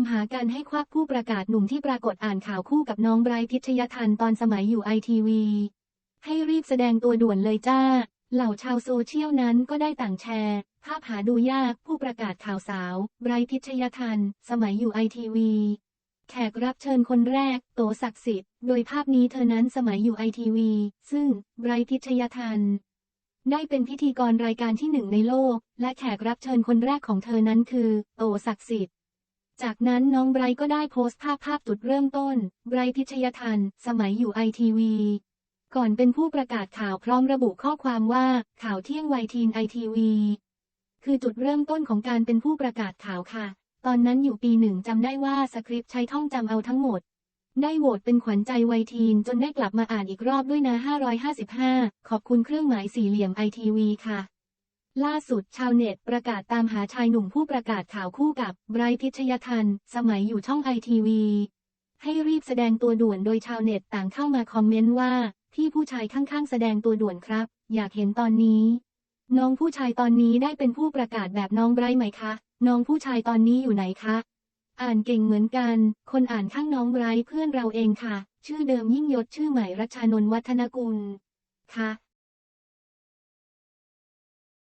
ามหากันให้ควักผู้ประกาศหนุ่มที่ปรากฏอ่านข่าวคู่กับน้องไบรท์พิชยทันตอนสมัยอยู่ไอทีวีให้รีบแสดงตัวด่วนเลยจ้า เหล่าชาวโซเชียลนั้นก็ได้ต่างแชร์ ภาพหาดูยากผู้ประกาศข่าวสาว ไบรท์พิชยทันสมัยอยู่ไอทีวีแขกรับเชิญคนแรก โตศักดิ์สิทธิ์ โดยภาพนี้เธอนั้นสมัยอยู่ไอทีวี ซึ่งไบรท์พิชยทันได้เป็นพิธีกรรายการที่หนึ่งในโลก และแขกรับเชิญคนแรกของเธอนั้นคือ โตศักดิ์สิทธิ์ จากนั้นน้องไบร์ก็ได้โพสต์ภาพภาพจุดเริ่มต้น ไบร์พิชยทัน สมัยอยู่ไอทีวีก่อนเป็นผู้ประกาศข่าวพร้อมระบุข้อความว่าข่าวเที่ยงวัยทีนไอทีวีคือจุดเริ่มต้นของการเป็นผู้ประกาศข่าวค่ะ ตอนนั้นอยู่ปีหนึ่งจำได้ว่าสคริปต์ใช้ท่องจำเอาทั้งหมด ได้โหวตเป็นขวัญใจวัยทีนจนได้กลับมาอ่านอีกรอบด้วยนะ 555 ขอบคุณเครื่องหมายสี่เหลี่ยมไอทีวีค่ะ ล่าสุดชาวเน็ตประกาศตามหาชายหนุ่มผู้ประกาศข่าวคู่กับไบรท์พิชยทัน สมัยอยู่ช่องไอทีวีให้รีบแสดงตัวด่วนโดยชาวเน็ตต่างเข้ามาคอมเมนต์ว่า พี่ผู้ชายข้างๆ แสดงตัวด่วนครับ อยากเห็นตอนนี้ น้องผู้ชายตอนนี้ได้เป็นผู้ประกาศแบบน้องไบรท์ไหมคะ น้องผู้ชายตอนนี้อยู่ไหนคะ อ่านเก่งเหมือนกัน คนอ่านข้างน้องไบรท์เพื่อนเราเองค่ะ ชื่อเดิมยิ่งยศชื่อใหม่รัชานนวัฒนกุลค่ะ